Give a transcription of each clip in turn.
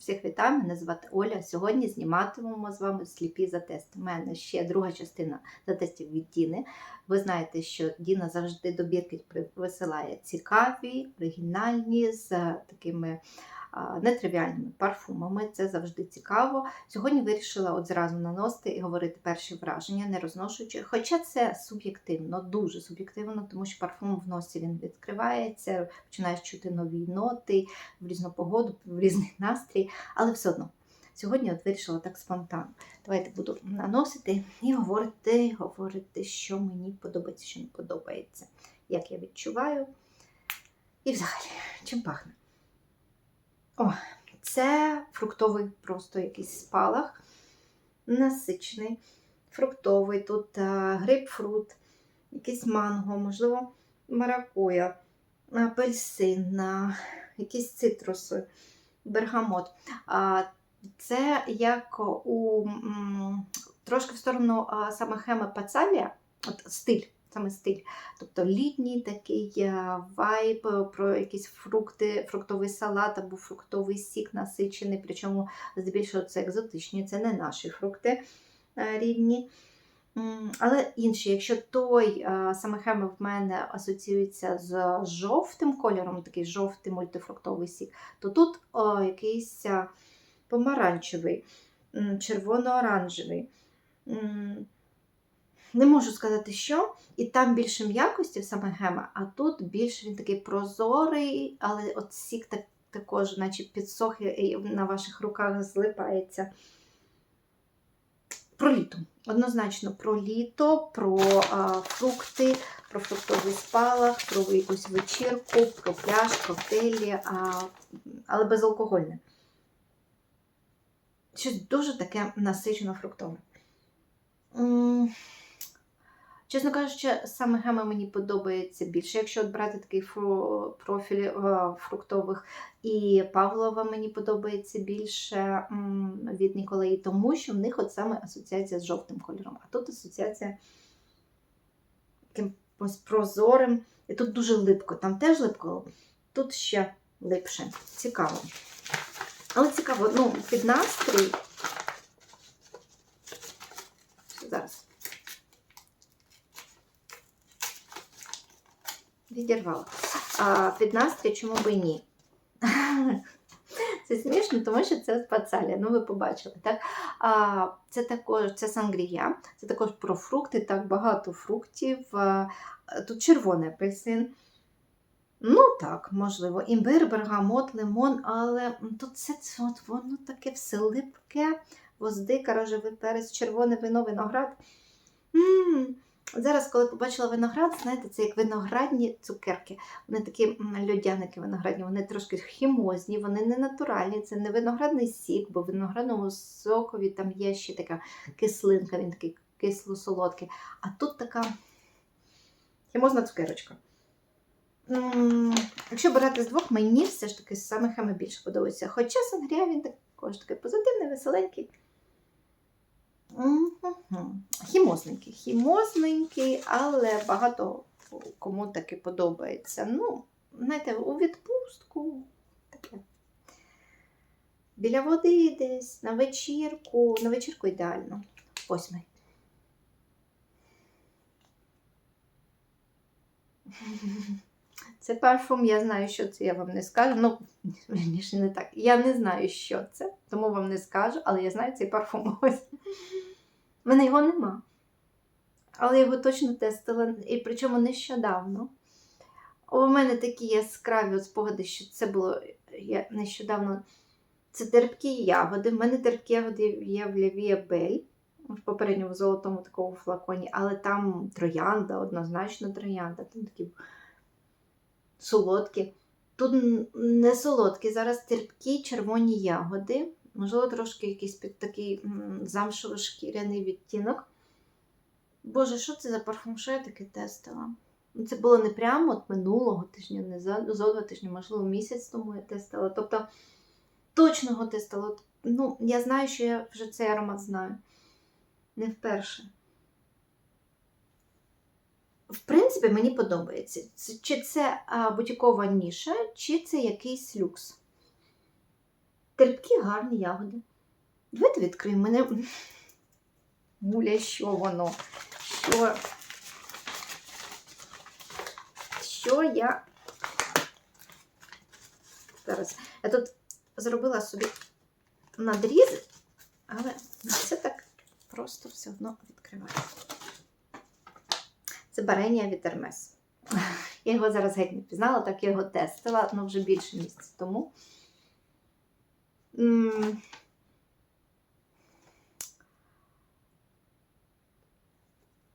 Всіх вітаю, мене звати Оля. Сьогодні зніматимемо з вами сліпі за тест. У мене ще друга частина за тестів від Діни. Ви знаєте, що Діна завжди добірки висилає цікаві, оригінальні, з такими нетривіальними парфумами. Це завжди цікаво. Сьогодні вирішила от зразу наносити і говорити перші враження, не розношуючи. Хоча це суб'єктивно, дуже суб'єктивно, тому що парфум в носі він відкривається, починаєш чути нові ноти в різну погоду, в різний настрій, але все одно. Сьогодні от вирішила так спонтанно. Давайте буду наносити і говорити, говорити, що мені подобається, що не подобається, як я відчуваю. І взагалі, чим пахне. О, це фруктовий просто якийсь спалах, насичений, фруктовий, тут а, грейпфрут, якийсь манго, можливо, маракуя, апельсин, а, якісь цитруси, бергамот. А, Це як у м, трошки в сторону а, саме хеми пацалія, от стиль, саме стиль. Тобто літній такий е, вайб е, про якісь фрукти, фруктовий салат або фруктовий сік насичений, причому здебільшого це екзотичні, це не наші фрукти е, рідні. Але інші, якщо той саме хеми в мене асоціюється з жовтим кольором, такий жовтий мультифруктовий сік, то тут о, якийсь помаранчевий, червоно-оранжевий. Не можу сказати, що. І там більше м'якості саме гема, а тут більше він такий прозорий, але от сік так, також, наче підсох і на ваших руках злипається. Про літо. Однозначно про літо, про а, фрукти, про фруктовий спалах, про якусь вечірку, про пляж, коктейлі, а, але безалкогольне. Щось дуже таке насичено фруктове. Чесно кажучи, саме гема мені подобається більше. Якщо от брати такий фру, профіль е, фруктових, і Павлова мені подобається більше від Ніколаї, тому що в них от саме асоціація з жовтим кольором, а тут асоціація якимось прозорим. І тут дуже липко. Там теж липко, тут ще липше. Цікаво. Але цікаво, ну, під настрій. Зараз. Відірвала. А, під настрій, чому би ні? Це смішно, тому що це пацалія, ну ви побачили, так? А, це також це сангрія, це також про фрукти, так багато фруктів. А, тут червоний апельсин. Ну так, можливо, імбир, бергамот, лимон, але тут це, це от воно таке все липке, воздика, рожевий перець, червоне вино, виноград. м Зараз, коли побачила виноград, знаєте, це як виноградні цукерки. Вони такі льодяники виноградні, вони трошки хімозні, вони не натуральні. Це не виноградний сік, бо в виноградному сокові там є ще така кислинка, він такий кисло-солодкий. А тут така хімозна цукерочка. Якщо брати з двох, мені все ж таки саме хеми більше подобається. Хоча сангрія він також такий позитивний, веселенький. Хімозненький, хімозненький, але багато кому таки подобається. Ну, знаєте, у відпустку таке. Біля води десь, на вечірку. На вечірку ідеально. Восьмий. Це парфум, я знаю, що це, я вам не скажу. Ну, верніше, не так. Я не знаю, що це, тому вам не скажу, але я знаю цей парфум. Ось. У мене його нема. Але я його точно тестила, і причому нещодавно. У мене такі яскраві спогади, що це було я нещодавно. Це терпкі ягоди. В мене терпкі ягоди є в Лявія Бель, в попередньому золотому такому флаконі, але там троянда, однозначно троянда. Там такі солодкі. Тут не солодкі, зараз терпкі червоні ягоди. Можливо, трошки якийсь під такий м, замшево-шкіряний відтінок. Боже, що це за парфум? Що я таке тестила? Ну, Це було не прямо от минулого тижня, не за, за два тижні, можливо, місяць тому я тестила. Тобто точно його тестила. Ну, я знаю, що я вже цей аромат знаю. Не вперше. В принципі, мені подобається. Чи це бутікова ніша, чи це якийсь люкс. терпкі гарні ягоди. Давайте відкриємо мене. Муля, що воно? Що? Що я. Зараз. Я тут зробила собі надріз, але це так просто все одно відкриваю. Це баренія від Hermes. Я його зараз геть не пізнала, так я його тестила, ну вже більше місяця тому.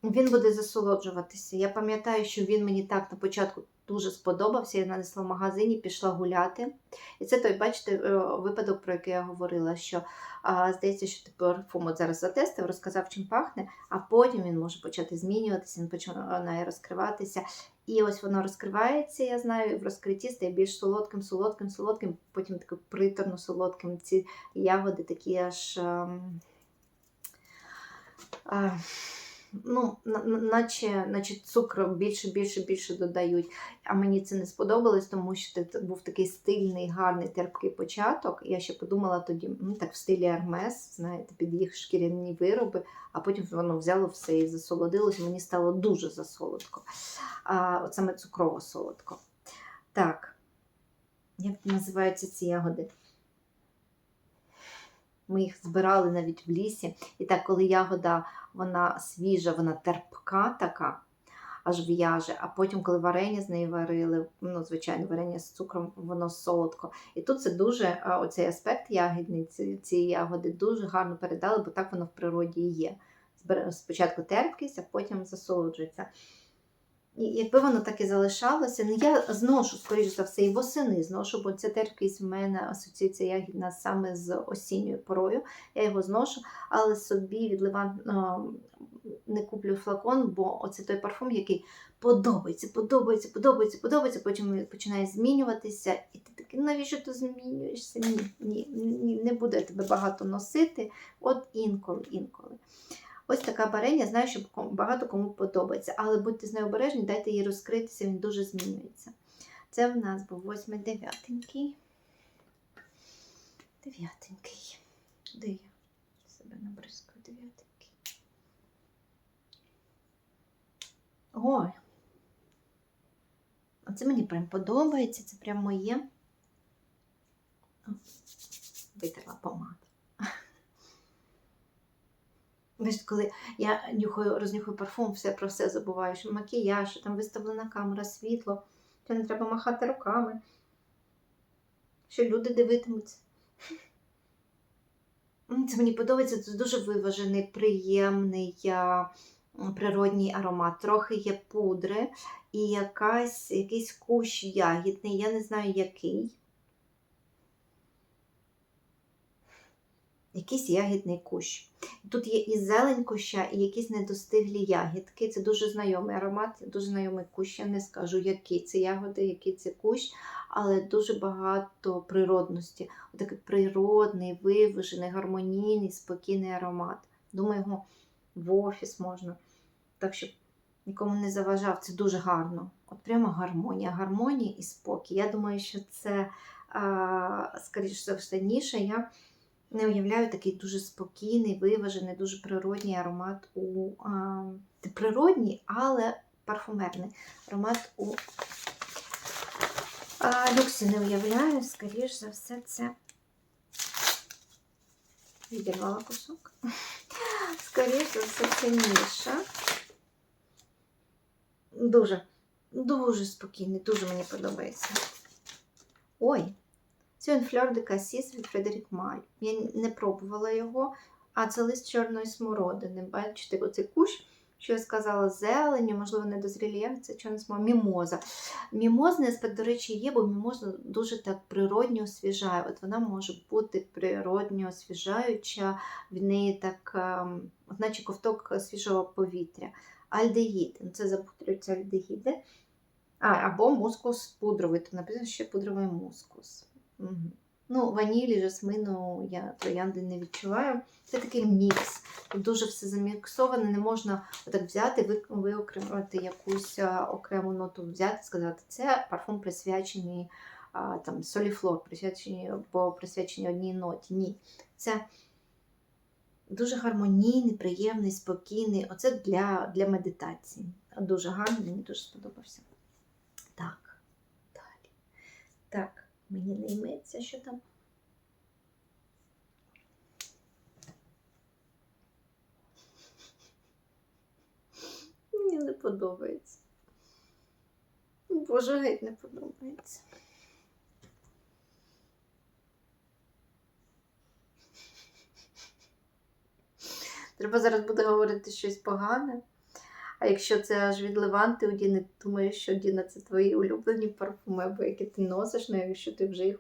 Він буде засолоджуватися. Я пам'ятаю, що він мені так на початку дуже сподобався. Я нанесла в магазині, пішла гуляти. І це той, бачите, е, випадок, про який я говорила, що а, здається, що ти парфум от зараз затестив, розказав, чим пахне, а потім він може почати змінюватися, він починає розкриватися. І ось воно розкривається, я знаю, в розкритті стає більш солодким, солодким, солодким, потім таким приторно солодким. Ці ягоди такі аж. ем, а, ну, на- на- наче, наче цукру більше, більше, більше додають. А мені це не сподобалось, тому що це був такий стильний, гарний, терпкий початок. Я ще подумала тоді, ну так в стилі Армес, знаєте, під їх шкіряні вироби, а потім воно взяло все і засолодилось. Мені стало дуже засолодко. А, от саме цукрово солодко. Так, як називаються ці ягоди? Ми їх збирали навіть в лісі. І так, коли ягода вона свіжа, вона терпка така, аж в'яже. А потім, коли варення з неї варили, ну, звичайно, варення з цукром, воно солодко. І тут це дуже, оцей аспект ягідний, цієї ягоди дуже гарно передали, бо так воно в природі і є. Спочатку терпкість, а потім засолоджується. Якби воно так і залишалося, ну я зношу, скоріш за все, і восени зношу, бо ця терпкість в мене асоціюється ягідна саме з осінньою порою. Я його зношу, але собі відлива не куплю флакон, бо оце той парфум, який подобається, подобається, подобається, подобається, потім починає змінюватися, і ти такий, навіщо ти змінюєшся? Ні, ні, ні, не буде тебе багато носити. От інколи, інколи. Ось така барення, знаю, що багато кому подобається, але будьте з нею обережні, дайте їй розкритися, він дуже змінюється. Це в нас був восьмий дев'ятенький. Дев'ятенький. Де я себе набризкаю дев'ятенький? Ой. Оце мені прям подобається, це прям моє. Витерла помаду. Знаєш, коли я нюхаю, рознюхаю парфум, все про все забуваю, що макіяж, що там виставлена камера, світло, що не треба махати руками, що люди дивитимуться. Це мені подобається, це дуже виважений, приємний природній аромат. Трохи є пудри і якась, якийсь кущ ягідний, я не знаю який. Якийсь ягідний кущ. Тут є і зелень куща, і якісь недостиглі ягідки. Це дуже знайомий аромат, дуже знайомий кущ. Я не скажу, які це ягоди, який це кущ, але дуже багато природності. Отакий природний, виважений, гармонійний, спокійний аромат. Думаю, його в офіс можна. Так, щоб нікому не заважав. Це дуже гарно. От прямо гармонія, гармонія і спокій. Я думаю, що це, а, скоріш за все, ніша. Я не уявляю такий дуже спокійний, виважений, дуже природній аромат у а, природній, але парфумерний аромат у а, люксі не уявляю, скоріш за все, це відірвала кусок. Скоріш за все, це ніша. Дуже, дуже спокійний, дуже мені подобається. Ой, це він Флёр де Касіс від Фредерік Маль. Я не пробувала його, а це лист чорної смородини. Бачите, оцей кущ, що я сказала, зелені, можливо, недозрілі ягоди, це чорна смородина, мімоза. Мімозний аспект, до речі, є, бо мімоза дуже так природньо освіжає. От вона може бути природньо освіжаюча, в неї так, ем, наче ковток свіжого повітря. Альдегід, ну, це запутрюються альдегіди. А, або мускус пудровий, то написано ще пудровий мускус. Ну, ванілі, жасмину я троянди не відчуваю. Це такий мікс. Дуже все заміксоване, не можна так взяти, ви- виокремити якусь окрему ноту, взяти, сказати, це парфум присвячений там соліфлор присвячені або присвячені одній ноті. Ні. Це дуже гармонійний, приємний, спокійний. Оце для, для медитації. Дуже гарно, мені дуже сподобався. Так, далі. Так, мені не йметься, що там. Мені не подобається. Боже, геть не подобається. Треба зараз буде говорити щось погане. А якщо це аж від Леванти у Діни, думаю, що Діна це твої улюблені парфуми, або які ти носиш, ну якщо ти вже їх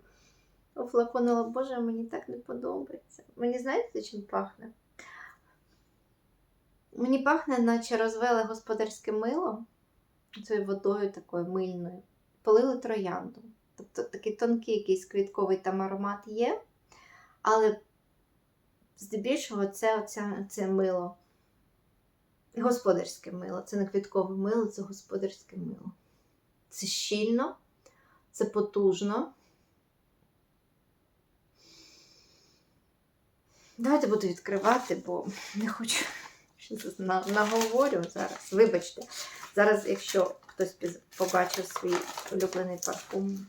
офлаконила, Боже, мені так не подобається. Мені знаєте, чим пахне? Мені пахне, наче розвели господарське мило цією водою такою мильною, полили троянду. Тобто такий тонкий якийсь квітковий там аромат є, але здебільшого це оця, це мило. Господарське мило. Це не квіткове мило, це господарське мило. Це щільно, це потужно. Давайте буду відкривати, бо не хочу щось на- наговорю зараз. Вибачте. Зараз, якщо хтось побачив свій улюблений парфум,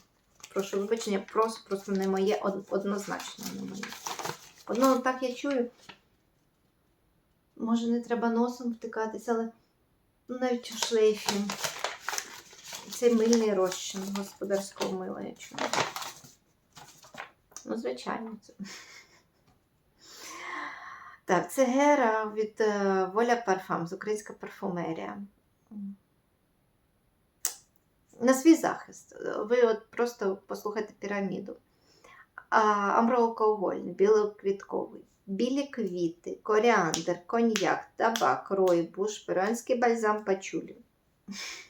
прошу вибачення, просто, просто не моє, однозначно не моє. Одно так я чую. Може, не треба носом втикатись, але ну, навіть у шлейфі. Цей мильний розчин господарського мила я чую. Ну, звичайно, це. Так, це гера від е, Воля Парфам з українська парфумерія. На свій захист. Ви от просто послухайте піраміду. А, Амброалкогольний, білоквітковий, білі квіти, коріандр, коньяк, табак, ройбуш, перуанський бальзам пачулі.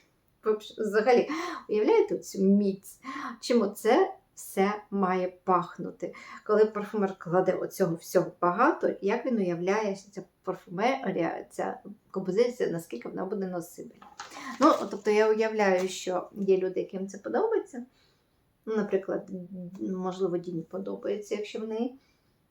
Взагалі, уявляєте цю міць? Чим це все має пахнути? Коли парфумер кладе оцього всього багато, як він уявляє, що ця парфумерія, ця композиція, наскільки вона буде носибельна? Ну, тобто я уявляю, що є люди, яким це подобається. Наприклад, можливо, Діні подобається, якщо в неї.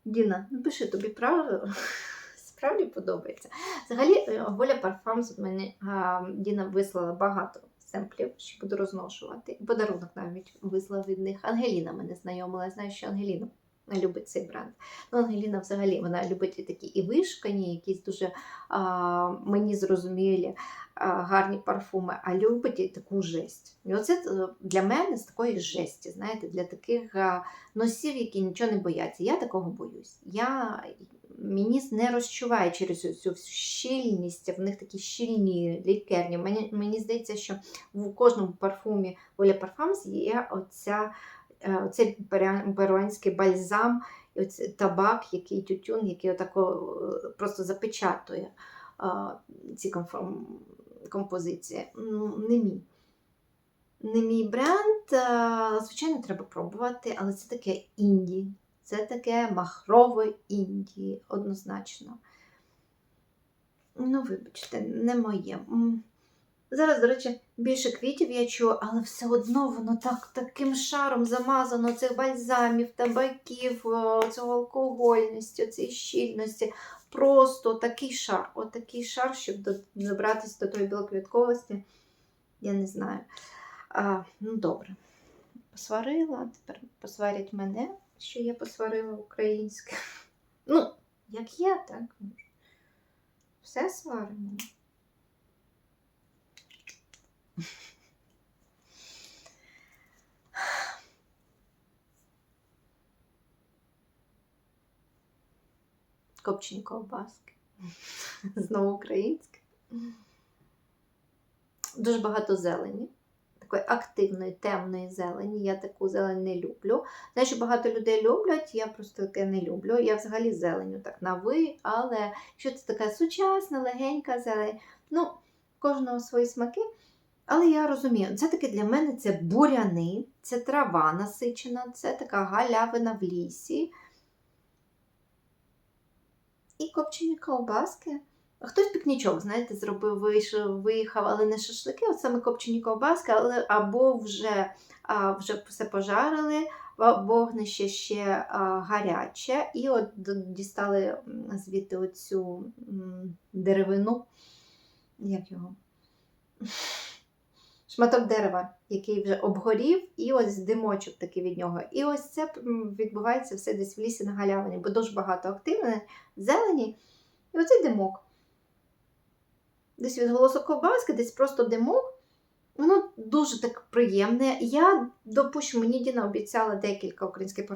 Діна, напиши тобі правду, справді подобається. Взагалі, е, Воля Парфамс мені а, Діна вислала багато семплів, що буду розношувати. Подарунок навіть вислав від них. Ангеліна мене знайомила. Я знаю, що Ангеліна любить цей бренд. Ну, Ангеліна взагалі вона любить і такі і вишкані, якісь дуже а, мені зрозумілі а, гарні парфуми, а любить і таку жесть. І оце е, для мене з такої жесті, знаєте, для таких носів, які нічого не бояться. Я такого боюсь. Я Мені не розчуває через цю всю щільність, в них такі щільні лікерні. Мені, мені здається, що в кожному парфумі Оля Парфамс є оця, оцей перуанський бальзам, і оцей табак, який тютюн, який отако е, просто запечатує ці композиції. Ну, Не мій. Не мій бренд, звичайно, треба пробувати, але це таке інді. Це таке махрове інді, однозначно. Ну, вибачте, не моє. Зараз, до речі, більше квітів я чую, але все одно воно так таким шаром замазано цих бальзамів, табаків, цього алкогольності, цієї щільності. Просто такий шар, отакий шар, щоб добратися до тої білоквітковості. Я не знаю. А, ну, добре. Посварила, тепер посварять мене, що я посварила українське. Ну, як я, так. Все сваримо. Копчені ковбаски. Знову українське. Дуже багато зелені. Такої активної, темної зелені. Я таку зелень не люблю. Знаю, що багато людей люблять, я просто таке не люблю. Я взагалі зеленю так на ви, але якщо це така сучасна, легенька зелень, ну, кожного свої смаки. Але я розумію, це таки для мене це буряни, це трава насичена, це така галявина в лісі. І копчені ковбаски. Хтось пікнічок, знаєте, зробив, вийшов, виїхав, але не шашлики, от саме копчені ковбаски, але або вже, а, вже все пожарили, вогнище ще а, гаряче, і от дістали звідти оцю м, деревину, як його? Шматок дерева, який вже обгорів, і ось димочок такий від нього. І ось це відбувається все десь в лісі на галявині, бо дуже багато активної зелені. І оцей димок. Десь від голосу ковбаски, десь просто димок. Воно дуже так приємне. Я допущу, мені Діна обіцяла декілька українських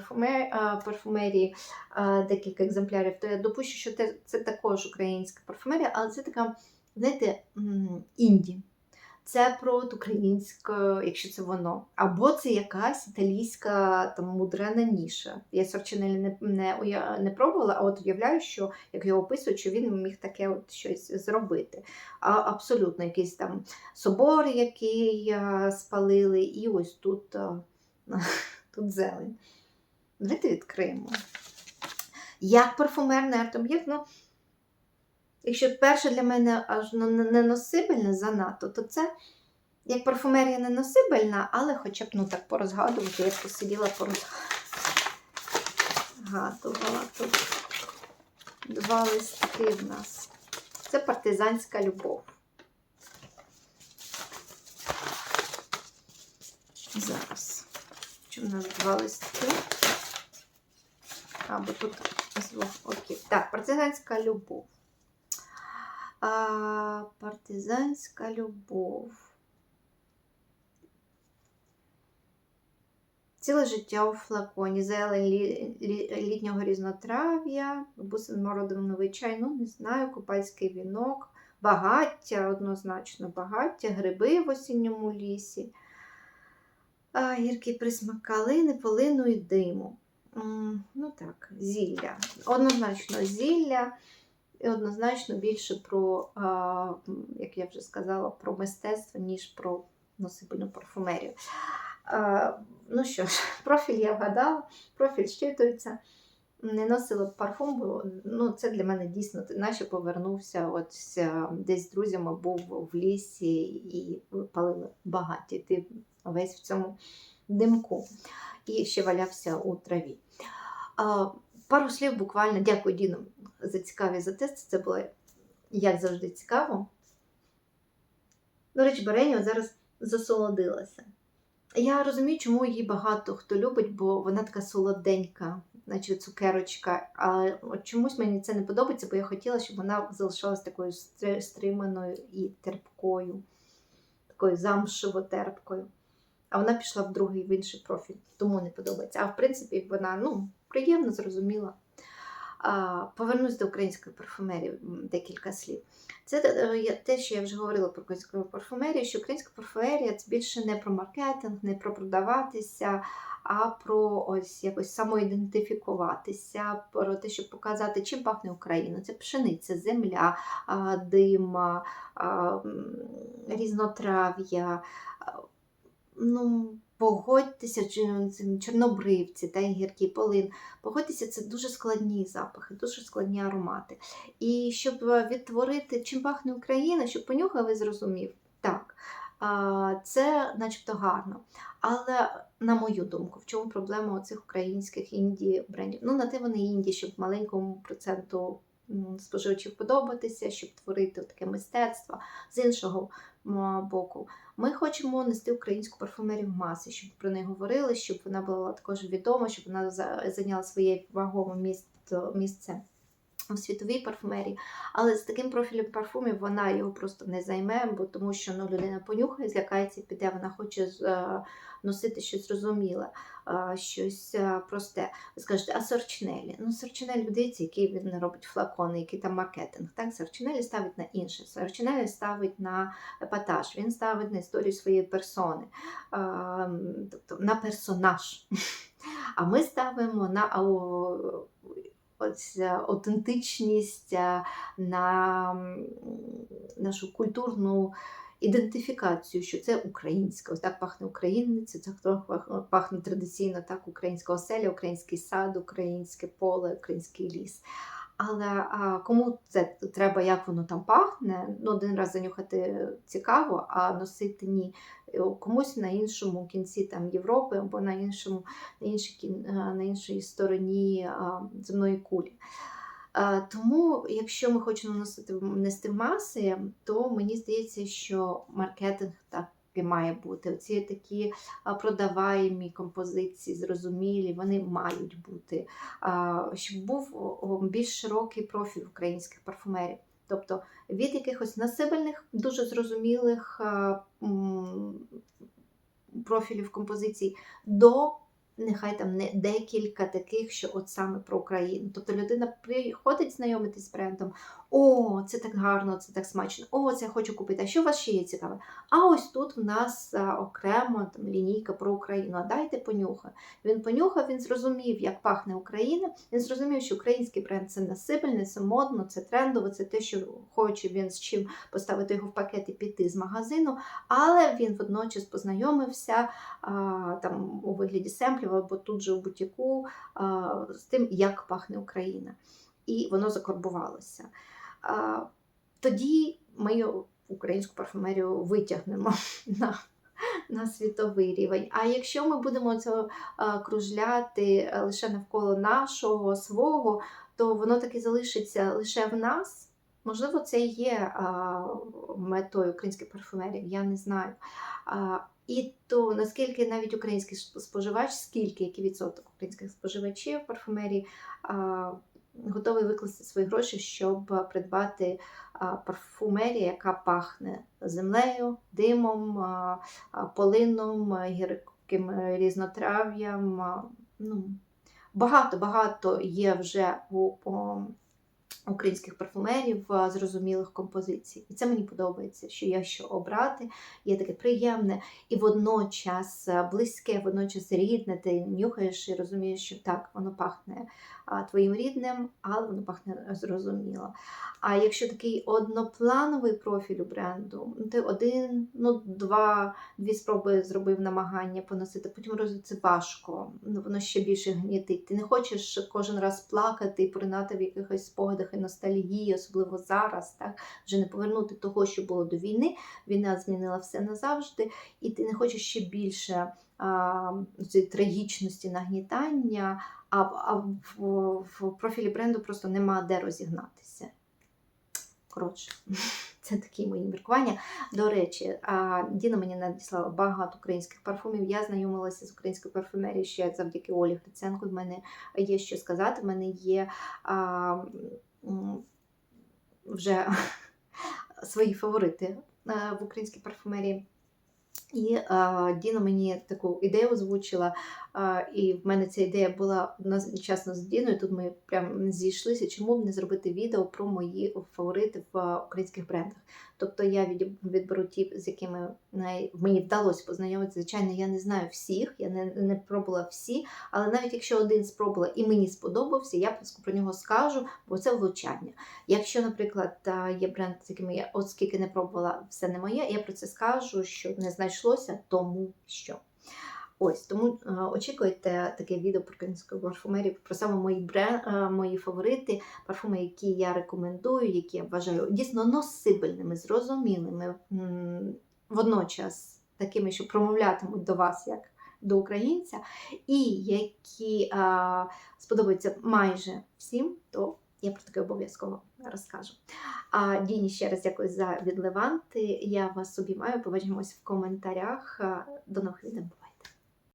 парфумерії, декілька екземплярів, то я допущу, що це також українська парфумерія, але це така, знаєте, інді. Це про українське, якщо це воно. Або це якась італійська там мудрена ніша. Я Сорчинелі не, не, уя- не пробувала, а от уявляю, що як його описують, що він міг таке от щось зробити. А, абсолютно, якийсь там собор, який а, спалили, і ось тут, а, тут зелень. Давайте відкриємо. Як парфумерний арт-об'єкт, ну, якщо перше для мене аж не- неносибельне занадто, то це як парфумерія неносибельна, але хоча б ну, так порозгадувати, я посиділа порозгадувала. Тут два листки в нас. Це партизанська любов. Зараз. Чи в нас два листки? Або тут з двох окей. Так, партизанська любов. А, партизанська любов. Ціле життя у флаконі, зелень лі, лі, літнього різнотрав'я, бусин мородом новий чай, ну не знаю, купальський вінок, багаття, однозначно багаття, гриби в осінньому лісі, а, гіркий присмак калини, полину і диму. Ну так, зілля. Однозначно зілля. І однозначно більше про, як я вже сказала, про мистецтво, ніж про носибельну парфумерію. Ну що ж, профіль я вгадала, профіль щитується. Не носила парфум, бо ну, це для мене дійсно, наче повернувся от десь з друзями був в лісі і палили багаті. Ти весь в цьому димку і ще валявся у траві. Пару слів буквально дякую Діну за цікаві за тест. Це було як завжди цікаво. До речі, Барені зараз засолодилася. Я розумію, чому її багато хто любить, бо вона така солоденька, наче цукерочка. А от чомусь мені це не подобається, бо я хотіла, щоб вона залишалась такою стриманою і терпкою, такою замшево-терпкою. А вона пішла в другий в інший профіль, тому не подобається. А в принципі, вона ну, приємно, зрозуміла. А, Повернусь до української парфумерії декілька слів. Це е, те, що я вже говорила про українську парфумерію, що українська парфумерія це більше не про маркетинг, не про продаватися, а про ось якось самоідентифікуватися, про те, щоб показати, чим пахне Україна. Це пшениця, земля, дим, різнотрав'я. Ну, погодьтеся, цим чорнобривці та й гіркий полин. Погодьтеся, це дуже складні запахи, дуже складні аромати. І щоб е, відтворити, чим пахне Україна, щоб понюхав і зрозумів, так, це начебто гарно. Але, на мою думку, в чому проблема оцих українських інді брендів? Ну, на те вони інді, щоб маленькому проценту споживачів подобатися, щоб творити таке мистецтво. З іншого боку, ми хочемо нести українську парфумерію в маси, щоб про неї говорили, щоб вона була також відома, щоб вона за- зайняла своє вагоме місце, в світовій парфумерії. Але з таким профілем парфумів вона його просто не займе, бо тому що ну, людина понюхає, злякається, піде, вона хоче е, носити щось зрозуміле, е, щось е, просте. Ви скажете, а Сорчинелі? Ну, Сорчинелі, дивіться, який він робить флакони, який там маркетинг. Так, Сорчинелі ставить на інше. Сорчинелі ставить на епатаж, він ставить на історію своєї персони, тобто на персонаж. А ми ставимо на ось е, аутентичність, е, на нашу культурну ідентифікацію, що це українське. Ось так пахне українець, це так пах- пахне традиційно, так, українська оселя, український сад, українське поле, український ліс. Але а, кому це треба, як воно там пахне, ну один раз занюхати цікаво, а носити ні. Е, Комусь на іншому кінці там Європи або на іншому, на іншій, е, на іншій стороні а, земної кулі. Е, Тому, якщо ми хочемо носити нести маси, то мені здається, що маркетинг так і має бути. Оці такі продаваємі композиції, зрозумілі, вони мають бути. Щоб був більш широкий профіль українських парфумерів. Тобто від якихось насибельних, дуже зрозумілих профілів композицій до нехай там не декілька таких, що от саме про Україну. Тобто людина приходить знайомитись з брендом. О, це так гарно, це так смачно. О, це я хочу купити. А що у вас ще є цікаве? А ось тут в нас а, окремо там лінійка про Україну. А дайте понюхай. Він понюхав, він зрозумів, як пахне Україна. Він зрозумів, що український бренд це насипельне, це модно, це трендово, це те, що хоче він з чим поставити його в пакет і піти з магазину. Але він водночас познайомився а, там у вигляді семплів або тут же у бутіку а, з тим, як пахне Україна. І воно закорбувалося. Тоді ми українську парфумерію витягнемо на, на світовий рівень. А якщо ми будемо це кружляти лише навколо нашого свого, то воно таки залишиться лише в нас. Можливо, це і є а, метою українських парфумерів, я не знаю. А, і то наскільки навіть український споживач, скільки який відсоток українських споживачів парфумерії а, готовий викласти свої гроші, щоб придбати а, парфумерію, яка пахне землею, димом, а, полином, гірким е, різнотрав'ям. Ну, багато багато є вже у українських парфумерів зрозумілих композицій. І це мені подобається, що є що обрати, є таке приємне і водночас близьке, водночас рідне. Ти нюхаєш і розумієш, що так, воно пахне твоїм рідним, але воно пахне зрозуміло. А якщо такий одноплановий профіль у бренду, ну, ти один, ну два, дві спроби зробив намагання поносити, потім це важко, ну, воно ще більше гнітить. Ти не хочеш кожен раз плакати і поринати в якихось спогадах і ностальгії, особливо зараз, так вже не повернути того, що було до війни. Війна змінила все назавжди, і ти не хочеш ще більше трагічності, нагнітання, а, а в, в профілі бренду просто нема де розігнатися. Коротше, це такі мої міркування. До речі, Діна мені надіслала багато українських парфумів. Я знайомилася з українською парфумерією ще завдяки Олі Гриценко. В мене є що сказати. В мене є а, вже свої фаворити в українській парфумерії. І Діна мені таку ідею озвучила, і в мене ця ідея була одночасно з Діною. Тут ми прям зійшлися, чому б не зробити відео про мої фаворити в українських брендах. Тобто я від, відберу ті, з якими мені вдалося познайомитися. Звичайно, я не знаю всіх, я не, не пробувала всі, але навіть якщо один спробувала і мені сподобався, я про нього скажу, бо це влучання. Якщо, наприклад, є бренд, з якими я от скільки не пробувала, все не моє, я про це скажу, що не знайшлося, тому що. Ось тому очікуйте таке відео про українську парфумерію, про саме мої брен, е, мої фаворити, парфуми, які я рекомендую, які я вважаю дійсно носибельними, зрозумілими, водночас такими, що промовлятимуть до вас як до українця, і які е, сподобаються майже всім, то я про таке обов'язково розкажу. А Діні ще раз дякую за відливанти. Я вас обіймаю. Побачимось в коментарях. До нових відео.